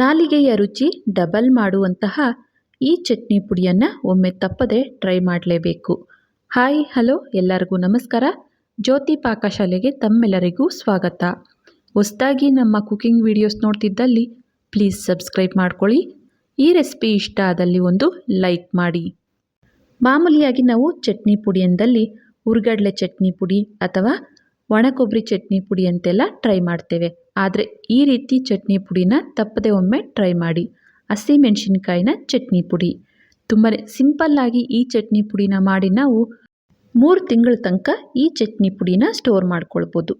ನಾಲಿಗೆಯ ರುಚಿ ಡಬಲ್ ಮಾಡುವಂತಹ ಈ ಚಟ್ನಿ ಪುಡಿಯನ್ನು ಒಮ್ಮೆ ತಪ್ಪದೆ ಟ್ರೈ ಮಾಡಲೇಬೇಕು. ಹಾಯ್ ಹಲೋ ಎಲ್ಲರಿಗೂ ನಮಸ್ಕಾರ. ಜ್ಯೋತಿ ಪಾಕಶಾಲೆಗೆ ತಮ್ಮೆಲ್ಲರಿಗೂ ಸ್ವಾಗತ. ಹೊಸದಾಗಿ ನಮ್ಮ ಕುಕಿಂಗ್ ವಿಡಿಯೋಸ್ ನೋಡ್ತಿದ್ದಲ್ಲಿ ಪ್ಲೀಸ್ ಸಬ್ಸ್ಕ್ರೈಬ್ ಮಾಡ್ಕೊಳ್ಳಿ. ಈ ರೆಸಿಪಿ ಇಷ್ಟ ಆದಲ್ಲಿ ಒಂದು ಲೈಕ್ ಮಾಡಿ. ಮಾಮೂಲಿಯಾಗಿ ನಾವು ಚಟ್ನಿ ಪುಡಿ ಅಂದಲ್ಲಿ ಹುರ್ಗಡ್ಲೆ ಚಟ್ನಿ ಪುಡಿ ಅಥವಾ ಒಣ ಕೊಬ್ಬರಿ ಚಟ್ನಿ ಪುಡಿ ಅಂತೆಲ್ಲ ಟ್ರೈ ಮಾಡ್ತೇವೆ. ಆದರೆ ಈ ರೀತಿ ಚಟ್ನಿ ಪುಡಿನ ತಪ್ಪದೆ ಒಮ್ಮೆ ಟ್ರೈ ಮಾಡಿ. ಹಸಿಮೆಣಸಿನ್ಕಾಯಿನ ಚಟ್ನಿ ಪುಡಿ. ತುಂಬಾ ಸಿಂಪಲ್ಲಾಗಿ ಈ ಚಟ್ನಿ ಪುಡಿನ ಮಾಡಿ ನಾವು ಮೂರು ತಿಂಗಳ ತನಕ ಈ ಚಟ್ನಿ ಪುಡಿನ ಸ್ಟೋರ್ ಮಾಡ್ಕೊಳ್ಬೋದು.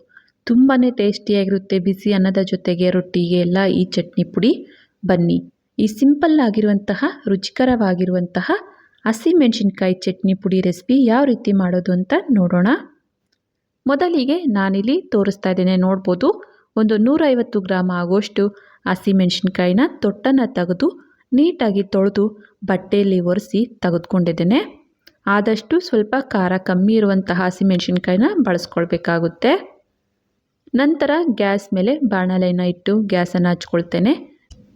ತುಂಬಾ ಟೇಸ್ಟಿಯಾಗಿರುತ್ತೆ ಬಿಸಿ ಅನ್ನದ ಜೊತೆಗೆ ರೊಟ್ಟಿಗೆ ಎಲ್ಲ ಈ ಚಟ್ನಿ ಪುಡಿ. ಬನ್ನಿ, ಈ ಸಿಂಪಲ್ ಆಗಿರುವಂತಹ, ರುಚಿಕರವಾಗಿರುವಂತಹ ಹಸಿಮೆಣಸಿನ್ಕಾಯಿ ಚಟ್ನಿ ಪುಡಿ ರೆಸಿಪಿ ಯಾವ ರೀತಿ ಮಾಡೋದು ಅಂತ ನೋಡೋಣ. ಮೊದಲಿಗೆ ನಾನಿಲ್ಲಿ ತೋರಿಸ್ತಾ ಇದ್ದೇನೆ, ನೋಡ್ಬೋದು. ಒಂದು ನೂರೈವತ್ತು ಗ್ರಾಮ್ ಆಗುವಷ್ಟು ಹಸಿಮೆಣ್ಸಿನ್ಕಾಯಿನ ತೊಟ್ಟನ್ನು ತೆಗೆದು ನೀಟಾಗಿ ತೊಳೆದು ಬಟ್ಟೆಯಲ್ಲಿ ಒರೆಸಿ ತೆಗೆದುಕೊಂಡಿದ್ದೇನೆ. ಆದಷ್ಟು ಸ್ವಲ್ಪ ಖಾರ ಕಮ್ಮಿ ಇರುವಂತಹ ಹಸಿಮೆಣ್ಸಿನ್ಕಾಯಿನ ಬಳಸ್ಕೊಳ್ಬೇಕಾಗುತ್ತೆ. ನಂತರ ಗ್ಯಾಸ್ ಮೇಲೆ ಬಾಣಲೆನ ಇಟ್ಟು ಗ್ಯಾಸನ್ನು ಹಚ್ಕೊಳ್ತೇನೆ.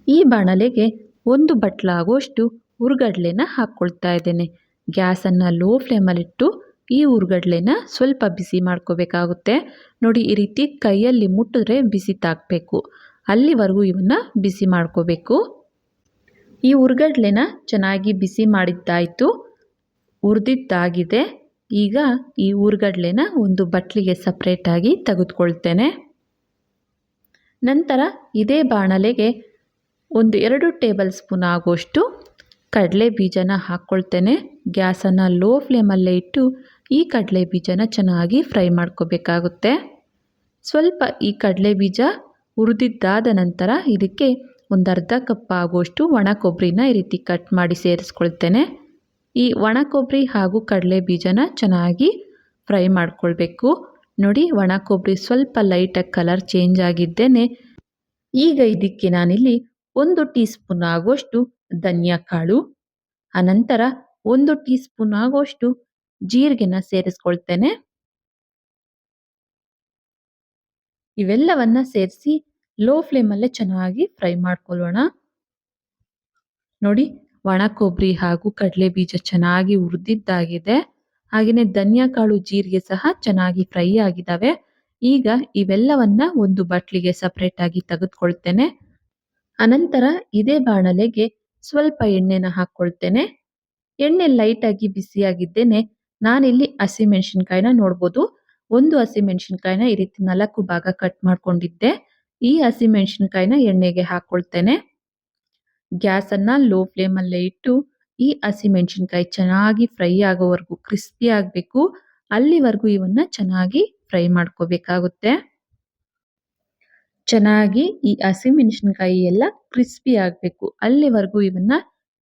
ಈ ಬಾಣಲೆಗೆ ಒಂದು ಬಟ್ಲಾಗುವಷ್ಟು ಹುರ್ಗಡ್ಲೆನ ಹಾಕ್ಕೊಳ್ತಾ ಇದ್ದೇನೆ. ಗ್ಯಾಸನ್ನು ಲೋ ಫ್ಲೇಮಲ್ಲಿಟ್ಟು ಈ ಹುರ್ಗಡ್ಲೆನ ಸ್ವಲ್ಪ ಬಿಸಿ ಮಾಡ್ಕೋಬೇಕಾಗುತ್ತೆ. ನೋಡಿ, ಈ ರೀತಿ ಕೈಯಲ್ಲಿ ಮುಟ್ಟಿದ್ರೆ ಬಿಸಿ ತಾಕಬೇಕು. ಅಲ್ಲಿವರೆಗೂ ಇವನ್ನ ಬಿಸಿ ಮಾಡ್ಕೋಬೇಕು. ಈ ಹುರ್ಗಡ್ಲೆನ ಚೆನ್ನಾಗಿ ಬಿಸಿ ಮಾಡಿದ್ದಾಯಿತು. ಉರಿದಿದ್ದಾಗಿದೆ ಈಗ ಈ ಹುರ್ಗಡ್ಲೆನ ಒಂದು ಬಟ್ಲಿಗೆ ಸಪ್ರೇಟಾಗಿ ತೆಗೆದುಕೊಳ್ತೇನೆ. ನಂತರ ಇದೇ ಬಾಣಲೆಗೆ ಒಂದು ಎರಡು ಟೇಬಲ್ ಸ್ಪೂನ್ ಆಗೋಷ್ಟು ಕಡಲೆ ಬೀಜನ ಹಾಕ್ಕೊಳ್ತೇನೆ. ಗ್ಯಾಸನ್ನು ಲೋ ಫ್ಲೇಮಲ್ಲೇ ಇಟ್ಟು ಈ ಕಡಲೆ ಬೀಜನ ಚೆನ್ನಾಗಿ ಫ್ರೈ ಮಾಡ್ಕೋಬೇಕಾಗುತ್ತೆ. ಸ್ವಲ್ಪ ಈ ಕಡಲೆ ಬೀಜ ಹುರಿದಿದ್ದಾದ ನಂತರ ಇದಕ್ಕೆ ಒಂದು ಅರ್ಧ ಕಪ್ ಆಗುವಷ್ಟು ಒಣ ಕೊಬ್ಬರಿನ ಈ ರೀತಿ ಕಟ್ ಮಾಡಿ ಸೇರಿಸ್ಕೊಳ್ತೇನೆ. ಈ ಒಣ ಕೊಬ್ಬರಿ ಹಾಗೂ ಕಡಲೆ ಬೀಜನ ಚೆನ್ನಾಗಿ ಫ್ರೈ ಮಾಡ್ಕೊಳ್ಬೇಕು. ನೋಡಿ, ಒಣ ಕೊಬ್ಬರಿ ಸ್ವಲ್ಪ ಲೈಟಾಗಿ ಕಲರ್ ಚೇಂಜ್ ಆಗಿದ್ದೇನೆ. ಈಗ ಇದಕ್ಕೆ ನಾನಿಲ್ಲಿ ಒಂದು ಟೀ ಸ್ಪೂನ್ ಆಗುವಷ್ಟು ಧನಿಯಾ ಕಾಳು ಆನಂತರ ಒಂದು ಟೀ ಸ್ಪೂನ್ ಆಗುವಷ್ಟು ಜೀರಿಗೆನ ಸೇರಿಸ್ಕೊಳ್ತೇನೆ. ಇವೆಲ್ಲವನ್ನ ಸೇರಿಸಿ ಲೋ ಫ್ಲೇಮಲ್ಲೇ ಚೆನ್ನಾಗಿ ಫ್ರೈ ಮಾಡ್ಕೊಳ್ಳೋಣ ನೋಡಿ ಒಣ ಕೊಬ್ಬರಿ ಹಾಗೂ ಕಡಲೆ ಬೀಜ ಚೆನ್ನಾಗಿ ಹುರಿದಿದ್ದಾಗಿದೆ. ಹಾಗೆಯೇ ಧನಿಯಾ ಕಾಳು ಜೀರಿಗೆ ಸಹ ಚೆನ್ನಾಗಿ ಫ್ರೈ ಆಗಿದ್ದಾವೆ. ಈಗ ಇವೆಲ್ಲವನ್ನ ಒಂದು ಬಟ್ಲಿಗೆ ಸಪರೇಟ್ ಆಗಿ ತೆಗೆದುಕೊಳ್ತೇನೆ. ಅನಂತರ ಇದೇ ಬಾಣಲೆಗೆ ಸ್ವಲ್ಪ ಎಣ್ಣೆನ ಹಾಕ್ಕೊಳ್ತೇನೆ. ಎಣ್ಣೆ ಲೈಟಾಗಿ ಬಿಸಿಯಾಗಿದ್ದೇನೆ. ನಾನಿಲ್ಲಿ ಹಸಿಮೆಣಸಿನಕಾಯಿನ ನೋಡ್ಬೋದು. ಒಂದು ಹಸಿಮೆಣಸಿನಕಾಯಿನ ಈ ರೀತಿ ನಾಲ್ಕು ಭಾಗ ಕಟ್ ಮಾಡ್ಕೊಂಡಿದ್ದೆ. ಈ ಹಸಿಮೆಣಸಿನಕಾಯಿನ ಎಣ್ಣೆಗೆ ಹಾಕ್ಕೊಳ್ತೇನೆ ಗ್ಯಾಸನ್ನ ಲೋ ಫ್ಲೇಮಲ್ಲೇ ಇಟ್ಟು ಈ ಹಸಿಮೆಣಸಿನಕಾಯಿ ಚೆನ್ನಾಗಿ ಫ್ರೈ ಆಗೋವರೆಗೂ ಕ್ರಿಸ್ಪಿ ಆಗಬೇಕು. ಅಲ್ಲಿವರೆಗೂ ಇವನ್ನ ಚೆನ್ನಾಗಿ ಫ್ರೈ ಮಾಡ್ಕೋಬೇಕಾಗುತ್ತೆ. ಚೆನ್ನಾಗಿ ಈ ಹಸಿಮೆಣಸಿನಕಾಯಿ ಎಲ್ಲ ಕ್ರಿಸ್ಪಿ ಆಗಬೇಕು. ಅಲ್ಲಿವರೆಗೂ ಇವನ್ನ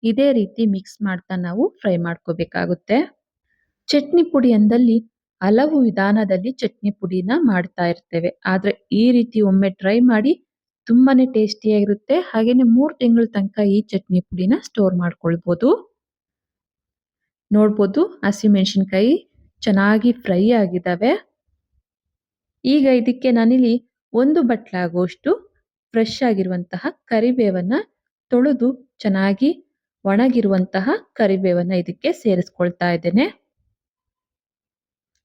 ಇದೇ ರೀತಿ ಮಿಕ್ಸ್ ಮಾಡ್ತಾ ನಾವು ಫ್ರೈ ಮಾಡ್ಕೋಬೇಕಾಗುತ್ತೆ. ಚಟ್ನಿ ಪುಡಿ ಅಂದಲ್ಲಿ ಹಲವು ವಿಧಾನದಲ್ಲಿ ಚಟ್ನಿ ಪುಡಿನ ಮಾಡ್ತಾ ಇರ್ತೇವೆ. ಆದರೆ ಈ ರೀತಿ ಒಮ್ಮೆ ಟ್ರೈ ಮಾಡಿ ತುಂಬಾನೇ ಟೇಸ್ಟಿಯಾಗಿರುತ್ತೆ ಹಾಗೇನೆ ಮೂರು ತಿಂಗಳ ತನಕ ಈ ಚಟ್ನಿ ಪುಡಿನ ಸ್ಟೋರ್ ಮಾಡ್ಕೊಳ್ಬೋದು. ನೋಡ್ಬೋದು ಹಸಿಮೆಣಸಿನ್ಕಾಯಿ ಚೆನ್ನಾಗಿ ಫ್ರೈ ಆಗಿದ್ದಾವೆ ಈಗ ಇದಕ್ಕೆ ನಾನಿಲ್ಲಿ ಒಂದು ಬಟ್ಲಾಗುವಷ್ಟು ಫ್ರೆಶ್ ಆಗಿರುವಂತಹ ಕರಿಬೇವನ್ನ ತೊಳೆದು ಚೆನ್ನಾಗಿ ಒಣಗಿರುವಂತಹ ಕರಿಬೇವನ್ನ ಇದಕ್ಕೆ ಸೇರಿಸ್ಕೊಳ್ತಾ ಇದ್ದೇನೆ.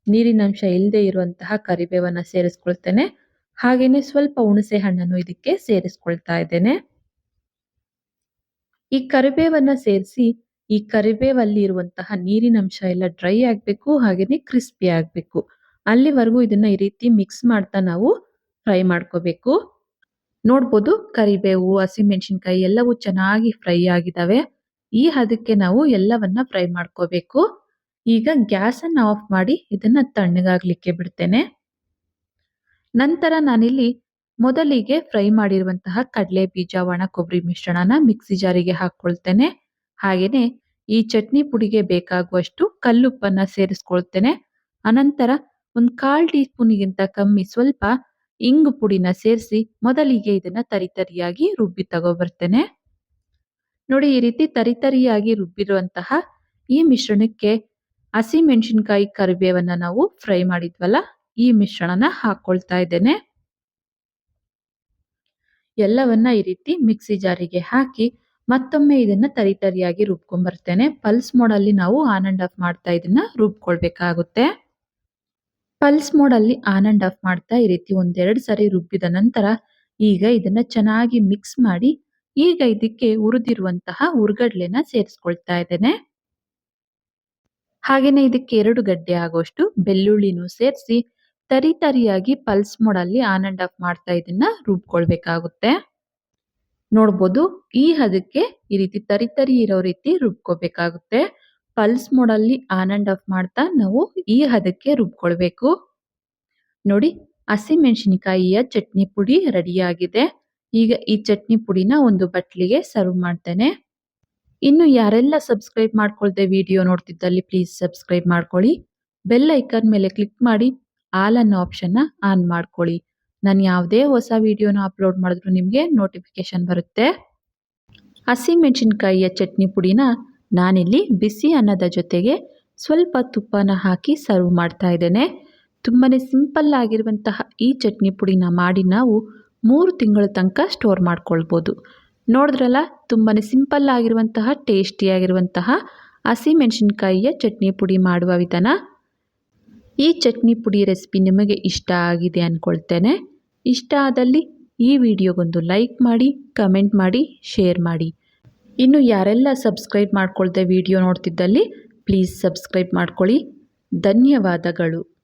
ನೀರಿನಂಶ ಇಲ್ಲದೆ ಇರುವಂತಹ ಕರಿಬೇವನ್ನ ಸೇರಿಸ್ಕೊಳ್ತೇನೆ. ಹಾಗೇನೆ ಸ್ವಲ್ಪ ಹುಣಸೆ ಹಣ್ಣನ್ನು ಇದಕ್ಕೆ ಸೇರಿಸ್ಕೊಳ್ತಾ ಇದ್ದೇನೆ. ಈ ಕರಿಬೇವನ್ನ ಸೇರಿಸಿ ಈ ಕರಿಬೇವಲ್ಲಿ ಇರುವಂತಹ ನೀರಿನಂಶ ಎಲ್ಲ ಡ್ರೈ ಆಗಬೇಕು, ಹಾಗೇನೆ ಕ್ರಿಸ್ಪಿ ಆಗಬೇಕು. ಅಲ್ಲಿವರೆಗೂ ಇದನ್ನ ಈ ರೀತಿ ಮಿಕ್ಸ್ ಮಾಡ್ತಾ ನಾವು ಫ್ರೈ ಮಾಡ್ಕೋಬೇಕು. ನೋಡ್ಬೋದು ಕರಿಬೇವು, ಹಸಿಮೆಣಸಿನ್ಕಾಯಿ ಎಲ್ಲವೂ ಚೆನ್ನಾಗಿ ಫ್ರೈ ಆಗಿದಾವೆ. ಈ ಹದಕ್ಕೆ ನಾವು ಎಲ್ಲವನ್ನ ಫ್ರೈ ಮಾಡ್ಕೋಬೇಕು. ಈಗ ಗ್ಯಾಸನ್ನು ಆಫ್ ಮಾಡಿ ಇದನ್ನ ತಣ್ಣಗಾಗ್ಲಿಕ್ಕೆ ಬಿಡ್ತೇನೆ. ನಂತರ ನಾನಿಲ್ಲಿ ಮೊದಲಿಗೆ ಫ್ರೈ ಮಾಡಿರುವಂತಹ ಕಡಲೆ ಬೀಜ, ಒಣ ಕೊಬ್ಬರಿ ಮಿಶ್ರಣನ ಮಿಕ್ಸಿ ಜಾರಿಗೆ ಹಾಕೊಳ್ತೇನೆ ಹಾಗೇನೆ ಈ ಚಟ್ನಿ ಪುಡಿಗೆ ಬೇಕಾಗುವಷ್ಟು ಕಲ್ಲುಪ್ಪನ್ನ ಸೇರಿಸ್ಕೊಳ್ತೇನೆ. ಅನಂತರ ಒಂದು ಕಾಲ್ ಟೀ ಸ್ಪೂನಿಗಿಂತ ಕಮ್ಮಿ ಸ್ವಲ್ಪ ಇಂಗು ಪುಡಿನ ಸೇರಿಸಿ ಮೊದಲಿಗೆ ಇದನ್ನ ತರಿತರಿಯಾಗಿ ರುಬ್ಬಿ ತಗೋಬರ್ತೇನೆ. ನೋಡಿ ಈ ರೀತಿ ತರಿತರಿಯಾಗಿ ರುಬ್ಬಿರುವಂತಹ ಈ ಮಿಶ್ರಣಕ್ಕೆ ಹಸಿ ಮೆಣಸಿನ್ಕಾಯಿ ಕರಿಬೇವನ್ನ ನಾವು ಫ್ರೈ ಮಾಡಿದ್ವಲ್ಲ, ಈ ಮಿಶ್ರಣನ ಹಾಕೊಳ್ತಾ ಇದ್ದೇನೆ. ಎಲ್ಲವನ್ನ ಈ ರೀತಿ ಮಿಕ್ಸಿ ಜಾರಿಗೆ ಹಾಕಿ ಮತ್ತೊಮ್ಮೆ ಇದನ್ನ ತರಿತರಿಯಾಗಿ ರುಬ್ಕೊಂಡ್ಬರ್ತೇನೆ ಪಲ್ಸ್ ಮೋಡಲ್ಲಿ ನಾವು ಆನ್ ಅಂಡ್ ಆಫ್ ಮಾಡ್ತಾ ಇದನ್ನ ರುಬ್ಕೊಳ್ಬೇಕಾಗುತ್ತೆ. ಪಲ್ಸ್ ಮೋಡಲ್ಲಿ ಆನ್ ಅಂಡ್ ಆಫ್ ಮಾಡ್ತಾ ಈ ರೀತಿ ಒಂದೆರಡು ಸರಿ ರುಬ್ಬಿದ ನಂತರ ಈಗ ಇದನ್ನ ಚೆನ್ನಾಗಿ ಮಿಕ್ಸ್ ಮಾಡಿ ಈಗ ಇದಕ್ಕೆ ಉರಿದಿರುವಂತಹ ಹುರ್ಗಡ್ಲೆನ ಸೇರಿಸ್ಕೊಳ್ತಾ ಇದ್ದೇನೆ. ಹಾಗೇನೆ ಇದಕ್ಕೆ ಎರಡು ಗಡ್ಡೆ ಆಗುವಷ್ಟು ಬೆಳ್ಳುಳ್ಳಿನೂ ಸೇರಿಸಿ ತರಿ ತರಿಯಾಗಿ ಪಲ್ಸ್ ಮೋಡಲ್ಲಿ ಆನ್ ಅಂಡ್ ಆಫ್ ಮಾಡ್ತಾ ಇದನ್ನ ರುಬ್ಕೊಳ್ಬೇಕಾಗುತ್ತೆ. ನೋಡ್ಬೋದು ಈ ಹದಕ್ಕೆ ಈ ರೀತಿ ತರಿ ತರಿ ಇರೋ ರೀತಿ ರುಬ್ಕೋಬೇಕಾಗುತ್ತೆ ಪಲ್ಸ್ ಮೋಡಲ್ಲಿ ಆನ್ ಅಂಡ್ ಆಫ್ ಮಾಡ್ತಾ ನಾವು ಈ ಹದಕ್ಕೆ ರುಬ್ಕೊಳ್ಬೇಕು. ನೋಡಿ ಹಸಿಮೆಣಸಿನಕಾಯಿಯ ಚಟ್ನಿ ಪುಡಿ ರೆಡಿಯಾಗಿದೆ ಈಗ ಈ ಚಟ್ನಿ ಪುಡಿನ ಒಂದು ಬಟ್ಲಿಗೆ ಸರ್ವ್ ಮಾಡ್ತೇನೆ. ಇನ್ನು ಯಾರೆಲ್ಲ ಸಬ್ಸ್ಕ್ರೈಬ್ ಮಾಡ್ಕೊಳ್ದೆ ವಿಡಿಯೋ ನೋಡ್ತಿದ್ದಲ್ಲಿ ಪ್ಲೀಸ್ ಸಬ್ಸ್ಕ್ರೈಬ್ ಮಾಡ್ಕೊಳ್ಳಿ. ಬೆಲ್ ಐಕನ್ ಮೇಲೆ ಕ್ಲಿಕ್ ಮಾಡಿ ಆಲ್ ಅನ್ನೋ ಆಪ್ಷನ್ನ ಆನ್ ಮಾಡ್ಕೊಳ್ಳಿ. ನಾನು ಯಾವುದೇ ಹೊಸ ವಿಡಿಯೋನ ಅಪ್ಲೋಡ್ ಮಾಡಿದ್ರು ನಿಮಗೆ ನೋಟಿಫಿಕೇಶನ್ ಬರುತ್ತೆ. ಹಸಿಮೆಣಸಿನ್ಕಾಯಿಯ ಚಟ್ನಿ ಪುಡಿನ ನಾನಿಲ್ಲಿ ಬಿಸಿ ಅನ್ನದ ಜೊತೆಗೆ ಸ್ವಲ್ಪ ತುಪ್ಪನ ಹಾಕಿ ಸರ್ವ್ ಮಾಡ್ತಾ ಇದ್ದೇನೆ. ತುಂಬಾ ಸಿಂಪಲ್ ಆಗಿರುವಂತಹ ಈ ಚಟ್ನಿ ಪುಡಿನ ಮಾಡಿ ನಾವು ಮೂರು ತಿಂಗಳ ತನಕ ಸ್ಟೋರ್ ಮಾಡ್ಕೊಳ್ಬೋದು. ನೋಡಿದ್ರಲ್ಲ ತುಂಬಾ ಸಿಂಪಲ್ ಆಗಿರುವಂತಹ ಟೇಸ್ಟಿಯಾಗಿರುವಂತಹ ಹಸಿಮೆಣಸಿನ್ಕಾಯಿಯ ಚಟ್ನಿ ಪುಡಿ ಮಾಡುವ ವಿಧಾನ. ಈ ಚಟ್ನಿ ಪುಡಿ ರೆಸಿಪಿ ನಿಮಗೆ ಇಷ್ಟ ಆಗಿದೆ ಅಂದ್ಕೊಳ್ತೇನೆ ಇಷ್ಟ ಆದಲ್ಲಿ ಈ ವಿಡಿಯೋಗೊಂದು ಲೈಕ್ ಮಾಡಿ, ಕಮೆಂಟ್ ಮಾಡಿ, ಶೇರ್ ಮಾಡಿ. ಇನ್ನು ಯಾರೆಲ್ಲ ಸಬ್ಸ್ಕ್ರೈಬ್ ಮಾಡ್ಕೊಳ್ದೆ ವಿಡಿಯೋ ನೋಡ್ತಿದ್ದಲ್ಲಿ, ಪ್ಲೀಸ್ ಸಬ್ಸ್ಕ್ರೈಬ್ ಮಾಡ್ಕೊಳ್ಳಿ. ಧನ್ಯವಾದಗಳು.